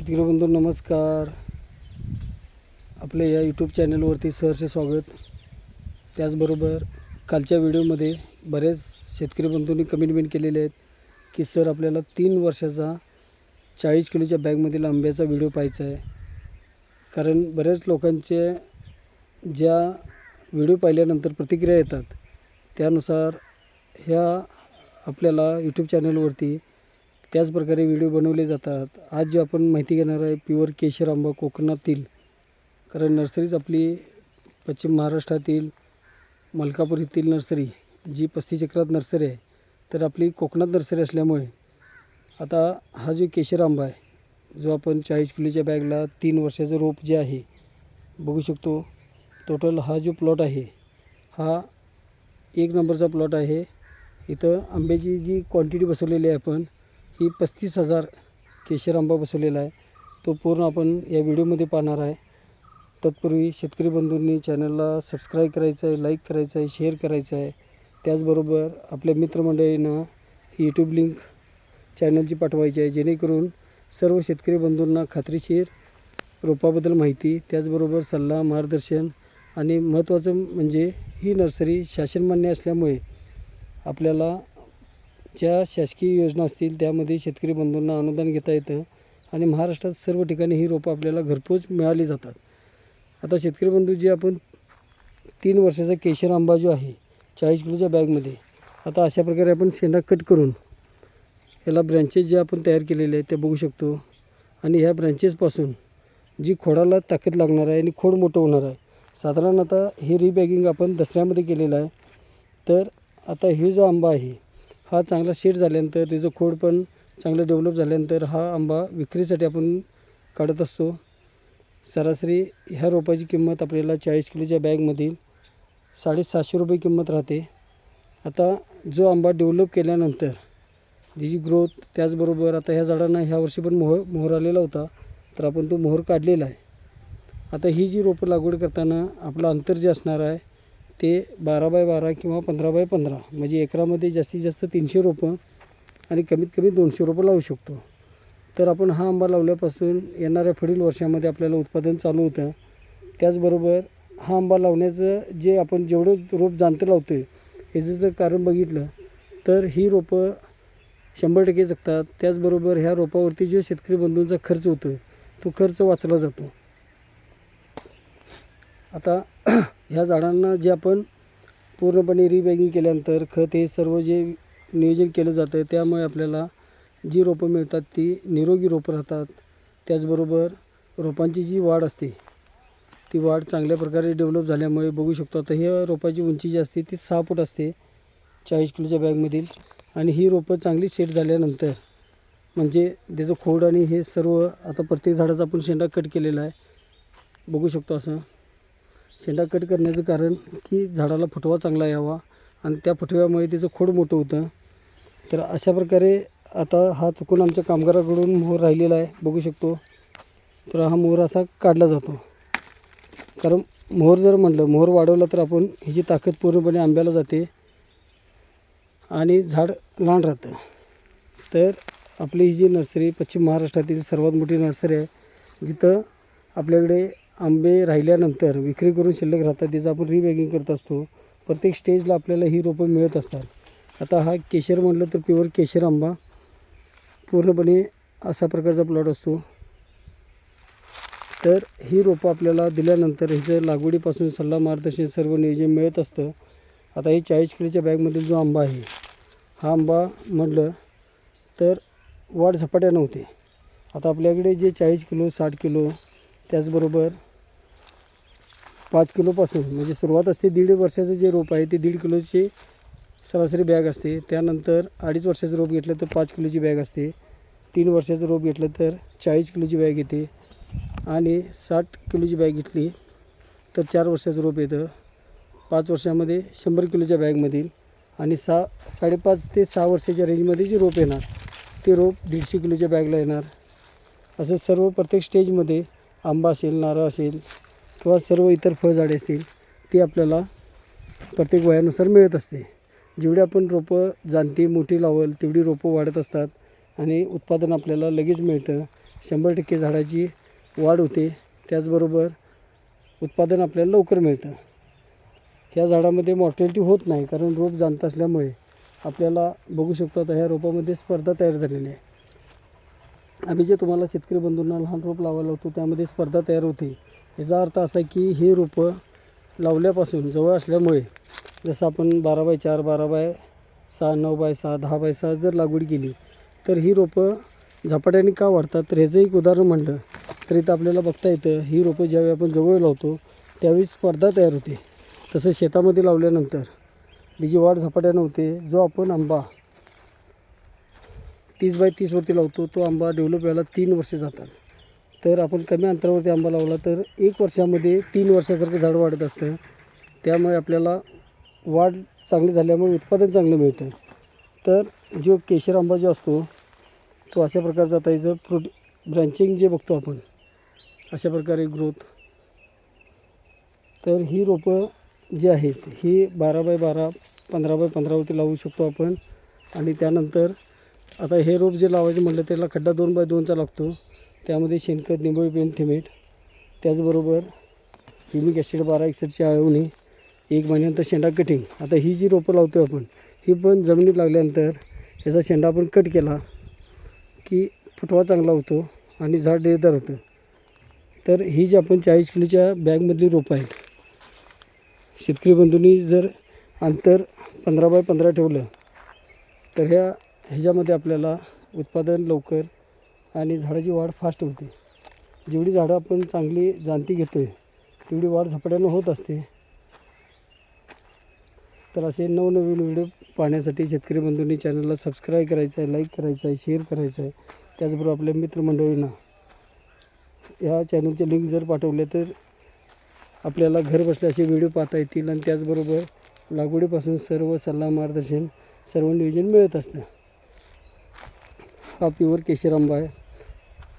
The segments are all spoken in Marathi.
शेतकरी बंधू नमस्कार. आपल्या या यूट्यूब चॅनलवरती सहर्ष स्वागत. त्याचबरोबर कालच्या व्हिडिओमध्ये बरेच शेतकरी बंधूंनी कमेंटमेंट केलेले आहेत की सर आपल्याला तीन वर्षाचा चाळीस किलोच्या बॅगमधील आंब्याचा व्हिडिओ पाहायचा आहे. कारण बऱ्याच लोकांचे ज्या व्हिडिओ पाहिल्यानंतर प्रतिक्रिया येतात त्यानुसार ह्या आपल्याला यूट्यूब चॅनलवरती त्याचप्रकारे व्हिडिओ बनवले जातात. आज जे आपण माहिती घेणार आहे प्युअर केशर आंबा कोकणातील कारण नर्सरीच आपली पश्चिम महाराष्ट्रातील मलकापूर येथील नर्सरी जी पस्तीस एकरात नर्सरी आहे. तर आपली कोकणात नर्सरी असल्यामुळे आता हा जो केशर आंबा आहे जो आपण चाळीस किलोच्या बॅगला तीन वर्षाचं रोप जे आहे बघू शकतो. टोटल हा जो प्लॉट आहे हा एक नंबरचा प्लॉट आहे. इथं आंब्याची जी क्वांटिटी बसवलेली आहे आपण ही पस्तीस हजार केशर आंबा बसवलेला आहे. तो पूर्ण आपण या व्हिडिओमध्ये पाहणार आहे. तत्पूर्वी शेतकरी बंधूंनी चॅनलला सबस्क्राईब करायचं आहे लाईक करायचं आहे शेअर करायचं आहे. त्याचबरोबर आपल्या मित्रमंडळींना ही यूट्यूब लिंक चॅनलची पाठवायची आहे. जेणेकरून सर्व शेतकरी बंधूंना खात्रीशीर रोपाबद्दल माहिती त्याचबरोबर सल्ला मार्गदर्शन आणि महत्त्वाचं म्हणजे ही नर्सरी शासनमान्य असल्यामुळे आपल्याला ज्या शासकीय योजना असतील त्यामध्ये शेतकरी बंधूंना अनुदान घेता येतं आणि महाराष्ट्रात सर्व ठिकाणी ही रोपं आपल्याला घरपोच मिळाली जातात. आता शेतकरी बंधू जे आपण तीन वर्षाचा केशर आंबा जो आहे चाळीस किलोच्या बॅगमध्ये आता अशा प्रकारे आपण शेंडा कट करून याला ब्रँचेस जे आपण तयार केलेले आहेत ते बघू शकतो. आणि ह्या ब्रँचेसपासून जी खोडाला ताकद लागणार आहे आणि खोड मोठं होणार आहे साधारण आता हे रिबॅगिंग आपण दसऱ्यामध्ये केलेलं आहे. तर आता हे जो आंबा आहे हा चांगला शेड झाल्यानंतर त्याचं खोड पण चांगलं डेव्हलप झाल्यानंतर हा आंबा विक्रीसाठी आपण काढत असतो. सरासरी ह्या रोपाची किंमत आपल्याला चाळीस किलोच्या बॅगमधील साडेसातशे रुपये किंमत राहते. आता जो आंबा डेव्हलप केल्यानंतर जी ग्रोथ त्याचबरोबर आता ह्या झाडांना ह्या वर्षी पण मोहर मोहर आलेला होता तर आपण तो मोहर काढलेला आहे. आता ही जी रोपं लागवड करताना आपलं अंतर जे असणार आहे ते बारा बाय बारा किंवा पंधरा बाय पंधरा म्हणजे एकरामध्ये जास्तीत जास्त तीनशे रोपं आणि कमीत कमी दोनशे रोपं लावू शकतो. तर आपण हा आंबा लावल्यापासून येणाऱ्या पुढील वर्षामध्ये आपल्याला उत्पादन चालू होतं. त्याचबरोबर हा आंबा लावण्याचं जे आपण जेवढं रोप जाणतं लावतो आहे याचं जर कारण बघितलं तर ही रोपं शंभर टक्के जगतात. त्याचबरोबर ह्या रोपावरती जो शेतकरी बंधूंचा खर्च होतो आहे तो खर्च वाचला जातो. आता ह्या झाडांना जे आपण पूर्णपणे रिबॅगिंग केल्यानंतर खत हे सर्व जे नियोजन केलं जातं त्यामुळे आपल्याला जी रोपं मिळतात ती निरोगी रोपं राहतात. त्याचबरोबर रोपांची जी वाढ असते ती वाढ चांगल्या प्रकारे डेव्हलप झाल्यामुळे बघू शकतो. आता ह्या रोपाची उंची जी असते ती सहा फूट असते चाळीस किलोच्या बॅगमधील आणि ही रोपं चांगली सेट झाल्यानंतर म्हणजे त्याचं खोड आणि हे सर्व आता प्रत्येक झाडाचा आपण शेंडा कट केलेला आहे. बघू शकतो असं. शेंडा कट करण्याचं कारण की झाडाला फुटवा चांगला यावा आणि त्या फुटव्यामुळे त्याचं खोड मोठं होतं. तर अशा प्रकारे आता हा चुकून आमच्या कामगाराकडून मोहर राहिलेला आहे. बघू शकतो. तर हा मोहर असा काढला जातो. कारण मोहर जर म्हटलं मोहर वाढवला तर आपण ह्याची ताकद पूर्णपणे आंब्याला जाते आणि झाड लहान राहतं. तर आपली ही जी नर्सरी पश्चिम महाराष्ट्रातील सर्वात मोठी नर्सरी आहे जिथं आपल्याकडे आंबे राहिल्यानंतर विक्री करून शिल्लक राहतात त्याचं आपण रिबॅगिंग करत असतो. प्रत्येक स्टेजला आपल्याला ही रोपं मिळत असतात. आता हा केशर म्हटलं तर प्युअर केशर आंबा. पूर्णपणे असा प्रकारचा प्लॉट असतो. तर ही रोपं आपल्याला दिल्यानंतर ह्याचं लागवडीपासून सल्ला मार्गदर्शन सर्व नियोजन मिळत असतं. आता ही चाळीस किलोच्या बॅगमधील जो आंबा आहे हा आंबा म्हटलं तर वाढ झपाट्या नव्हते आता आपल्याकडे जे चाळीस किलो साठ किलो त्याचबरोबर पाच किलोपासून म्हणजे सुरुवात असते दीड वर्षाचं जे रोप आहे ते दीड किलोची सरासरी बॅग असते. त्यानंतर अडीच वर्षाचं रोप घेतलं तर पाच किलोची बॅग असते. तीन वर्षाचं रोप घेतलं तर चाळीस किलोची बॅग येते. आणि साठ किलोची बॅग घेतली तर चार वर्षाचं रोप येतं. पाच वर्षामध्ये शंभर किलोच्या बॅगमधील आणि सहा साडेपाच ते सहा वर्षाच्या रेंजमध्ये जे रोप येणार ते रोप दीडशे किलोच्या बॅगला येणार. असं सर्व प्रत्येक स्टेजमध्ये आंबा असेल नारळ असेल किंवा सर्व इतर फळझाडे असतील ती आपल्याला प्रत्येक वयानुसार मिळत असते. जेवढी आपण रोपं जाणती मोठी लावल तेवढी रोपं वाढत असतात आणि उत्पादन आपल्याला लगेच मिळतं. शंभर टक्के झाडाची वाढ होते त्याचबरोबर उत्पादन आपल्याला लवकर मिळतं. ह्या झाडामध्ये मॉर्टॅलिटी होत नाही कारण रोप जाणत असल्यामुळे आपल्याला बघू शकतो आता ह्या रोपामध्ये स्पर्धा तयार झालेली आहे. आम्ही जे तुम्हाला शेतकरी बंधूंना लहान रोप लावायला होतो त्यामध्ये स्पर्धा तयार होते. याचा अर्थ असा की हे रोपं लावल्यापासून जवळ असल्यामुळे जसं आपण बारा बाय चार बारा बाय सहा नऊ बाय सहा दहा बाय सहा जर लागवड केली तर ही रोपं झपाट्याने का वाढतात? तर ह्याचं एक उदाहरण म्हणलं तर इथं आपल्याला बघता येतं ही रोपं ज्यावेळी आपण जवळ लावतो त्यावेळी स्पर्धा तयार होते. तसं शेतामध्ये लावल्यानंतर तिची वाढ झपाट्यानं होते जो आपण आंबा तीस बाय तीसवरती लावतो तो आंबा डेव्हलप व्हायला तीन वर्षे जातात. तर आपण कमी अंतरावरती आंबा लावला तर एक वर्षामध्ये तीन वर्षासारखं झाड वाढत असतं. त्यामुळे आपल्याला वाढ चांगली झाल्यामुळे उत्पादन चांगलं मिळतं. तर जो केशर आंबा जो असतो तो अशा प्रकारचा आता याचं फ्रूट ब्रँचिंग जे बघतो आपण अशा प्रकारे ग्रोथ तर ही रोपं जी आहेत ही बारा बाय बारा पंधरा बाय पंधरावरती लावू शकतो आपण. आणि त्यानंतर आता हे रोप जे लावायचं म्हटलं त्याला खड्डा दोन बाय दोनचा लागतो. त्यामध्ये शेणखत निंबळी पेन थिमेट. त्याचबरोबर युमिक ॲसिड बारा एकसष्टची आळवणी एक महिन्यानंतर शेंडा कटिंग आता ही जी रोपं लावतो आपण ही पण जमिनीत लागल्यानंतर याचा शेंडा आपण कट केला की फुटवा चांगला होतो आणि झाड डेदार होतं. तर ही जी आपण चाळीस किलोच्या बॅगमधली रोपं आहेत शेतकरी बंधूंनी जर अंतर पंधरा बाय पंधरा ठेवलं तर ह्या ह्याच्यामध्ये आपल्याला उत्पादन लवकर आणि झाडाची वाढ फास्ट होते. जेवढी झाडं आपण चांगली जाणती घेतो आहे तेवढी वाढ झपाट्यानं होत असते. तर असे नवनवीन व्हिडिओ पाहण्यासाठी शेतकरी बंधूंनी चॅनलला सबस्क्राईब करायचं आहे लाईक करायचं आहे शेअर करायचं आहे त्याचबरोबर आपल्या मित्रमंडळींना ह्या चॅनलचे लिंक जर पाठवले तर आपल्याला घर बसल्या असे व्हिडिओ पाहता येतील आणि त्याचबरोबर लागवडीपासून सर्व सल्ला मार्गदर्शन सर्व नियोजन मिळत असतं. हा प्युअर केशर आंबा आहे.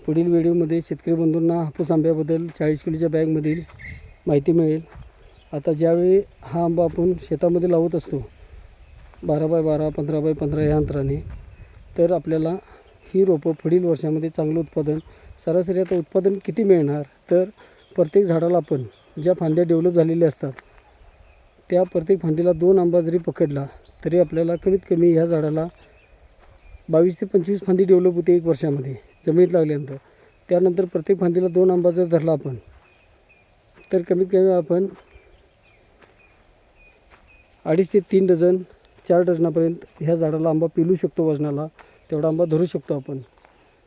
पुढील व्हिडिओमध्ये शेतकरी बंधूंना हापूस आंब्याबद्दल चाळीस किलोच्या बॅगमधील माहिती मिळेल. आता ज्यावेळी हा आंबा आपण शेतामध्ये लावत असतो बारा बाय बारा पंधरा बाय पंधरा या अंतराने तर आपल्याला ही रोपं पुढील वर्षामध्ये चांगलं उत्पादन सरासरी आता उत्पादन किती मिळणार तर प्रत्येक झाडाला आपण ज्या फांद्या डेव्हलप झालेल्या असतात त्या प्रत्येक फांदीला दोन आंबा जरी पकडला तरी आपल्याला कमीत कमी ह्या झाडाला बावीस ते पंचवीस फांदी डेव्हलप होते एक वर्षामध्ये. जमिनीत लागल्यानंतर त्यानंतर प्रत्येक फांदीला दोन आंबा जर धरला आपण. तर कमीत कमी आपण अडीच ते तीन डझन चार डझनापर्यंत ह्या झाडाला आंबा पिलू शकतो वजनाला. तेवढा आंबा धरू शकतो आपण.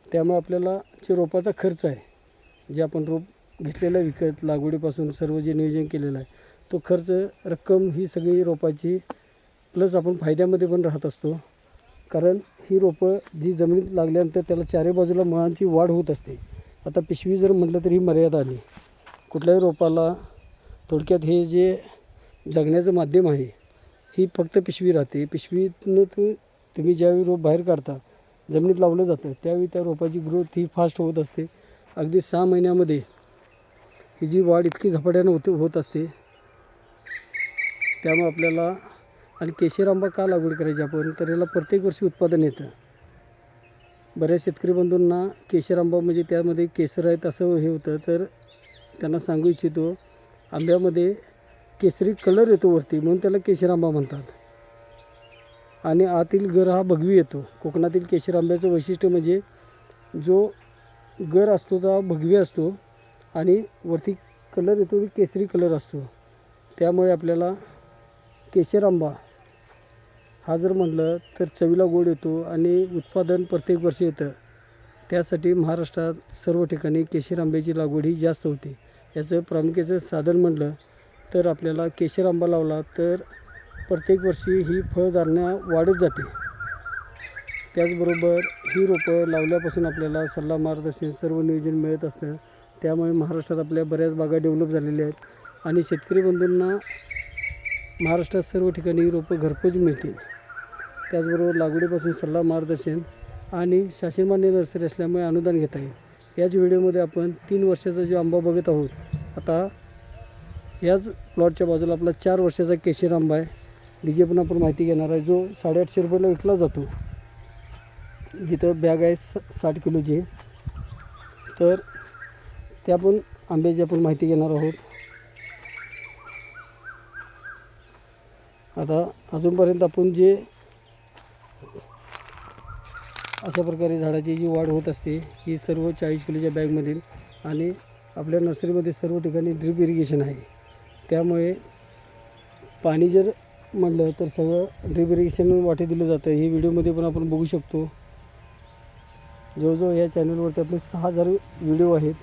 त्यामुळे आपल्याला जे रोपाचा खर्च आहे जे आपण रोप घेतलेलं आहे विकत लागवडीपासून सर्व जे नियोजन केलेलं आहे तो खर्च रक्कम ही सगळी रोपाची प्लस आपण फायद्यामध्ये पण राहत असतो. कारण ही रोपं जी जमिनीत लागल्यानंतर त्याला चारी बाजूला मुळांची वाढ होत असते. आता पिशवी जर म्हटलं तर ही मर्यादा आली. कुठल्याही रोपाला थोडक्यात हे जे जगण्याचं माध्यम आहे ही फक्त पिशवी राहते. पिशवीतनं तू तुम्ही ज्यावेळी रोप बाहेर काढता जमिनीत लावलं जातं त्यावेळी त्या रोपाची ग्रोथ ही फास्ट होत असते. अगदी सहा महिन्यामध्ये ही जी वाढ इतकी झपाट्यानं होत होत असते त्यामुळे आपल्याला आणि केशर आंबा का लागवड करायची आपण? तर याला प्रत्येक वर्षी उत्पादन येतं. बऱ्याच शेतकरी बंधूंना केशर आंबा म्हणजे त्यामध्ये केसर आहेत असं हे होतं. तर त्यांना सांगू इच्छितो आंब्यामध्ये केसरी कलर येतो वरती म्हणून त्याला केशर आंबा म्हणतात. आणि आतील गर हा भगवी येतो. कोकणातील केशर आंब्याचं वैशिष्ट्य म्हणजे जो गर असतो तो भगवी असतो आणि वरती कलर येतो केसरी कलर असतो. त्यामुळे आपल्याला केशर आंबा. हा जर म्हटलं तर चवीला गोड येतो आणि उत्पादन प्रत्येक वर्षी येतं. त्यासाठी महाराष्ट्रात सर्व ठिकाणी केशर आंब्याची लागवड ही जास्त होते. याचं प्रामुख्याचं साधन म्हटलं तर आपल्याला केशर आंबा लावला तर प्रत्येक वर्षी ही फळधारणा वाढत जाते. त्याचबरोबर ही रोपं लावल्यापासून आपल्याला सल्ला मार्गदर्शन सर्व नियोजन मिळत असतं. त्यामुळे महाराष्ट्रात आपल्या बऱ्याच बागा डेव्हलप झालेल्या आहेत. आणि शेतकरी बंधूंना महाराष्ट्रात सर्व ठिकाणी रोपं घरपोच मिळतील. त्याचबरोबर लागवडीपासून सल्ला मार्गदर्शन आणि शासनमान्य नर्सरी असल्यामुळे अनुदान घेता येईल. याच व्हिडिओमध्ये आपण तीन वर्षाचा जो आंबा बघत आहोत आता याच प्लॉटच्या बाजूला आपला चार वर्षाचा केशर आंबा आहे. डीजे पण आपण माहिती घेणार आहे जो साडेआठशे रुपयाला विकला जातो. जिथं बॅग आहे स साठ किलोची. तर त्या पण आंब्याची आपण माहिती घेणार आहोत. आता अजूनपर्यंत आपण जे अशा प्रकारे झाडाची जी वाढ होत असते ही सर्व चाळीस किलोच्या बॅगमधील आणि आपल्या नर्सरीमध्ये सर्व ठिकाणी ड्रिप इरिगेशन आहे. त्यामुळे पाणी जर म्हणलं तर सगळं ड्रिप इरिगेशन वाटे दिलं जातं. हे व्हिडिओमध्ये पण आपण बघू शकतो. जवळजवळ या चॅनलवरती आपले सहा हजार व्हिडिओ आहेत.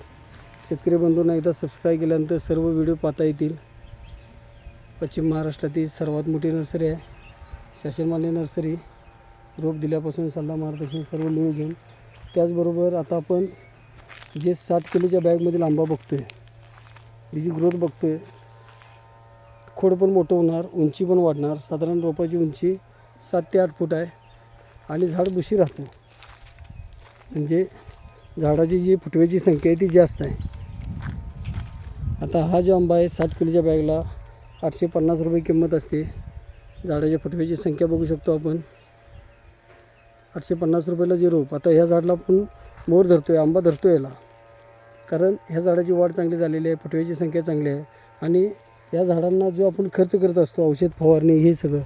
शेतकरी बंधूंना एकदा सबस्क्राईब केल्यानंतर सर्व व्हिडिओ पाहता येतील. पश्चिम महाराष्ट्रातील सर्वात मोठी नर्सरी आहे. शासनमान्य नर्सरी. रोप दिल्यापासून सल्ला मार्गदर्शन सर्व नियोजन. त्याचबरोबर आता आपण जे साठ किलोच्या बॅगमधील आंबा बघतो आहे तिची ग्रोथ बघतो आहे खोड पण मोठं होणार उंची पण वाढणार. साधारण रोपाची उंची सात ते आठ फूट आहे आणि झाड बुशी राहतं. म्हणजे झाडाची जी फुटव्याची संख्या आहे ती जास्त आहे. आता हा जो आंबा आहे साठ किलोच्या बॅगला आठशे पन्नास रुपये किंमत असते. झाडाच्या फटव्याची संख्या बघू शकतो आपण. आठशे पन्नास रुपयाला जे रोप आता ह्या झाडाला आपण मोर धरतो आहे आंबा धरतो याला. कारण ह्या झाडाची वाढ चांगली झालेली आहे फटव्याची संख्या चांगली आहे. आणि या झाडांना जो आपण खर्च करत असतो औषध फवारणी हे सगळं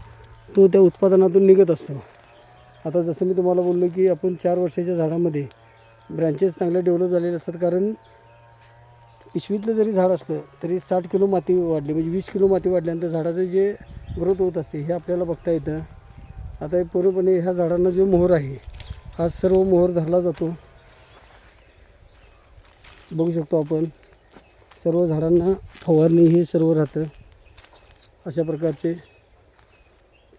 तो त्या उत्पादनातून निघत असतो. आता जसं मी तुम्हाला बोललो की आपण चार वर्षाच्या झाडामध्ये ब्रँचेस चांगले डेव्हलप झालेले असतात. कारण पिशवीतलं जरी झाड असलं तरी साठ किलो माती वाढली म्हणजे वीस किलो माती वाढल्यानंतर झाडाचं जे ग्रोथ होत असते हे आपल्याला बघता येतं. आता हे पूर्णपणे ह्या झाडांना जो मोहर आहे हा सर्व मोहर धरला जातो. बघू शकतो आपण सर्व झाडांना फवारणी हे सर्व राहतं. अशा प्रकारचे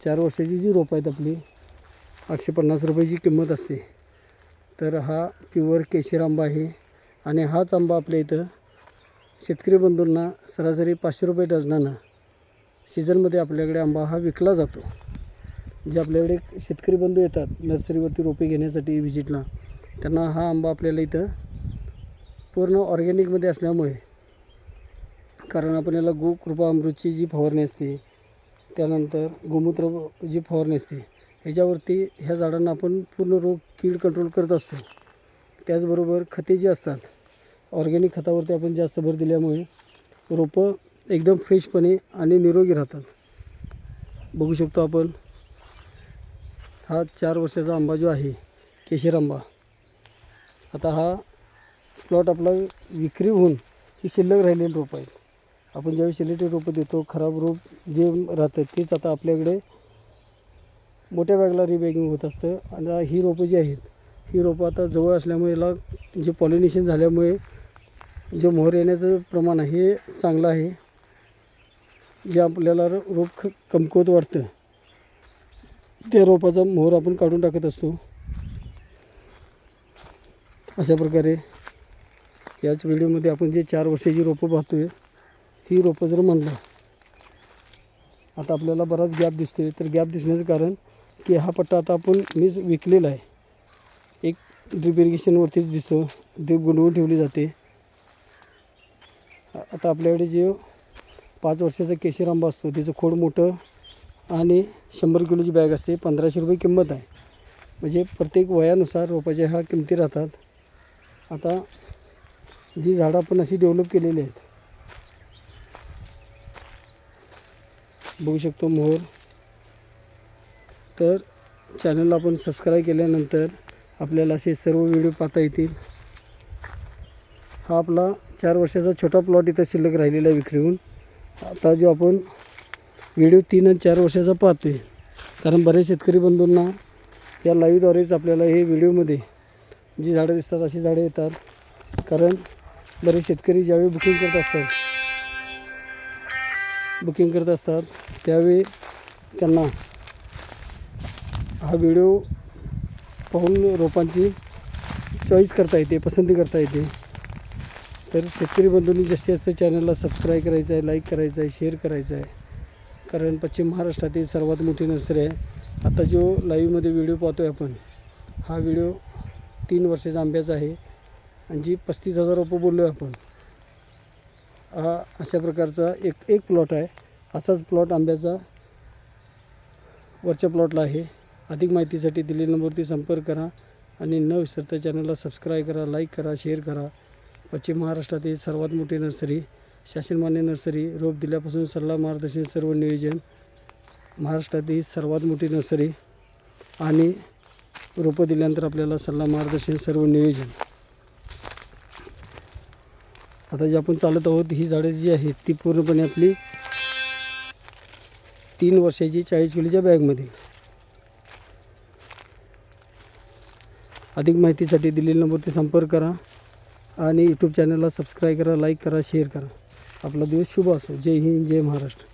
चार वर्षाची जी रोपं आहेत आपली आठशे पन्नास रुपयाची किंमत असते. तर हा प्युअर केशर आंबा आहे आणि हाच आंबा आपल्या इथं शेतकरी बंधूंना सरासरी पाचशे रुपये डझनानं सीझनमध्ये आपल्याकडे आंबा हा विकला जातो. जे आपल्याकडे शेतकरी बंधू येतात नर्सरीवरती रोपे घेण्यासाठी व्हिजिटला त्यांना हा आंबा आपल्याला इथं पूर्ण ऑर्गॅनिकमध्ये असल्यामुळे कारण आपण याला गोकृपा अमृतची जी फवारणी असते त्यानंतर गोमूत्र जी फवारणी असते ह्याच्यावरती ह्या झाडांना आपण पूर्ण रोग कीड कंट्रोल करत असतो. त्याचबरोबर खते जी असतात ऑर्गॅनिक खतावरती आपण जास्त भर दिल्यामुळे रोपं एकदम फ्रेशपणे आणि निरोगी राहतात. बघू शकतो आपण हा चार वर्षाचा आंबा जो आहे केशर आंबा आता हा प्लॉट आपला विक्री होऊन ही शिल्लक राहिलेली रोपं आहेत. आपण ज्यावेळी सिलेक्टेड रोपं देतो खराब रोप जे राहतात तेच आता आपल्याकडे मोठ्या बॅगला रिबॅगिंग होत असतं. आणि ही रोपं जी आहेत ही रोपं आता जवळ असल्यामुळे याला जे पॉलिनेशन झाल्यामुळे जे मोहर येण्याचं प्रमाण आहे हे चांगलं आहे. जे आपल्याला रोप ख कमकुवत वाटतं त्या रोपाचा मोहर आपण काढून टाकत असतो. अशा प्रकारे याच व्हिडिओमध्ये आपण जे चार वर्षाची रोपं पाहतो आहे ही रोपं जर म्हणलं आता आपल्याला बराच गॅप दिसतो आहे तर गॅप दिसण्याचं कारण की हा पट्टा आता आपण मीच विकलेला आहे. एक ड्रिप इरिगेशनवरतीच दिसतो. ड्रिप गुंडवून ठेवली जाते. आता आपल्याकडे जे पाच वर्षाचा केशर आंबा असतो त्याचं खोड मोठं आणि शंभर किलोची बॅग असते पंधराशे रुपये किंमत आहे. म्हणजे प्रत्येक वयानुसार रोपाच्या ह्या किमती राहतात. आता जी झाडं आपण अशी डेव्हलप केलेली आहेत बघू शकतो मोहर. तर चॅनलला आपण सबस्क्राईब केल्यानंतर आपल्याला असे सर्व व्हिडिओ पाहता येतील. हा आपला चार वर्षाचा छोटा प्लॉट इथं शिल्लक राहिलेला आहे विक्रीहून. आता जो आपण व्हिडिओ तीन आणि चार वर्षाचा पाहतो आहे कारण बरेच शेतकरी बंधूंना या लाईव्हद्वारेच आपल्याला हे व्हिडिओमध्ये जी झाडं दिसतात अशी झाडं येतात. कारण बरेच शेतकरी ज्यावेळी बुकिंग करत असतात बुकिंग करत असतात त्यावेळी त्यांना हा व्हिडिओ पाहून रोपांची चॉईस करता येते पसंती करता येते. तर शेतकरी बंधूंनी जास्तीत जास्त चॅनलला सबस्क्राईब करायचं आहे लाईक करायचं आहे शेअर करायचं आहे कारण पश्चिम महाराष्ट्रातील सर्वात मोठी नर्सरी आहे. आता जो लाईव्हमध्ये व्हिडिओ पाहतो आहे आपण हा व्हिडिओ तीन वर्षाचा आंब्याचा आहे आणि जी पस्तीस हजार रुपये बोललो आहे आपण हा अशा प्रकारचा एक एक प्लॉट आहे. असाच प्लॉट आंब्याचा वरच्या प्लॉटला आहे. अधिक माहितीसाठी दिलेल्या नंबरवरती संपर्क करा आणि न विसरता चॅनलला सबस्क्राईब करा लाईक करा शेअर करा. पश्चिम महाराष्ट्रातील सर्वात मोठी नर्सरी शासनमान्य नर्सरी रोप दिल्यापासून सल्ला मार्गदर्शन सर्व नियोजन महाराष्ट्रातील सर्वात मोठी नर्सरी आणि रोपं दिल्यानंतर आपल्याला सल्ला मार्गदर्शन सर्व नियोजन. आता जे आपण चालत आहोत ही झाडं जी आहेत ती पूर्णपणे आपली तीन वर्षाची चाळीस किलोच्या बॅगमधील. अधिक माहितीसाठी दिलेल्या नंबरती संपर्क करा. आणि यूट्यूब चॅनलला सबस्क्राईब करा लाईक करा शेअर करा. आपला दिवस शुभ असो. जय हिंद जय महाराष्ट्र.